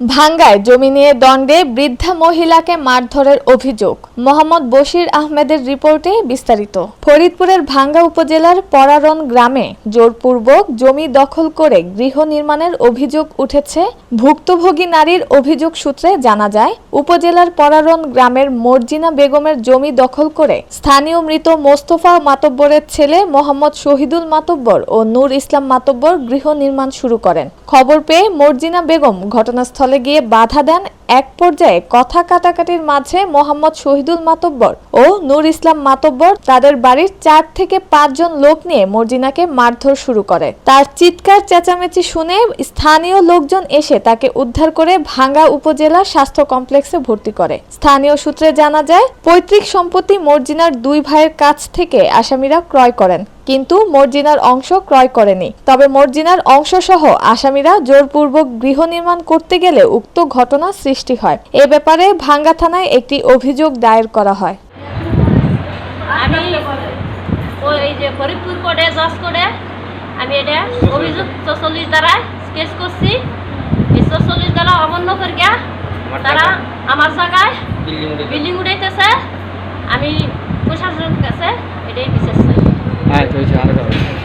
ভাঙ্গায় জমি নিয়ে দ্বন্দ্বে বৃদ্ধা মহিলাকে মারধরের অভিযোগ। মোহাম্মদ বশির আহমেদের রিপোর্টে বিস্তারিত। ফরিদপুরের ভাঙ্গা উপজেলার পরারন গ্রামে জোরপূর্বক জমি দখল করে গৃহ নির্মাণের অভিযোগ উঠেছে। ভুক্তভোগী নারীর অভিযোগ সূত্রে জানা যায়, উপজেলার পরারন গ্রামের মর্জিনা বেগমের জমি দখল করে স্থানীয় মৃত মোস্তফা মাতব্বরের ছেলে মোহাম্মদ শহীদুল মাতব্বর ও নূর ইসলাম মাতব্বর গৃহ নির্মাণ শুরু করেন। খবর পেয়ে মর্জিনা বেগম ঘটনাস্থলে গিয়ে বাধা দেন এক পর্যায়ে কথা কাটাকাটির মাঝে মোহাম্মদ শহীদুল মাতব্বর ও নূর ইসলাম মাতব্বর তাদের বাড়ির চার থেকে পাঁচজন লোক নিয়ে মর্জিনাকে মারধর শুরু করে। তার চিৎকার, চেঁচামেচি শুনে স্থানীয় লোকজন এসে তাকে উদ্ধার করে ভাঙ্গা উপজেলা স্বাস্থ্য কমপ্লেক্সে ভর্তি করে। স্থানীয় সূত্রে জানা যায়, পৈতৃক সম্পত্তি মর্জিনার দুই ভাইয়ের কাছ থেকে আসামিরা ক্রয় করেন। কিন্তু মর্জিনার অংশ ক্রয় করেনি। তবে মর্জিনার অংশ সহ আসামিরা জোরপূর্বক গৃহ নির্মাণ করতে গেলে উক্ত ঘটনা সৃষ্টি হয়। এ ব্যাপারে ভাঙ্গা থানায় একটি অভিযোগ দায়ের করা হয়। আমি ওই এই যে ফরিদপুর কোর্টে জজ কোর্টে আমি এটা অভিযোগ চল্লিশ দ্বারা কেস করছি। এই চল্লিশ দ্বারা অমান্য করিয়া তারা আমার জায়গায় বিল্ডিং উঠাইতেছে। আমি প্রশাসনের কাছে এটাই বিশেষ 哎，就是其他的狗。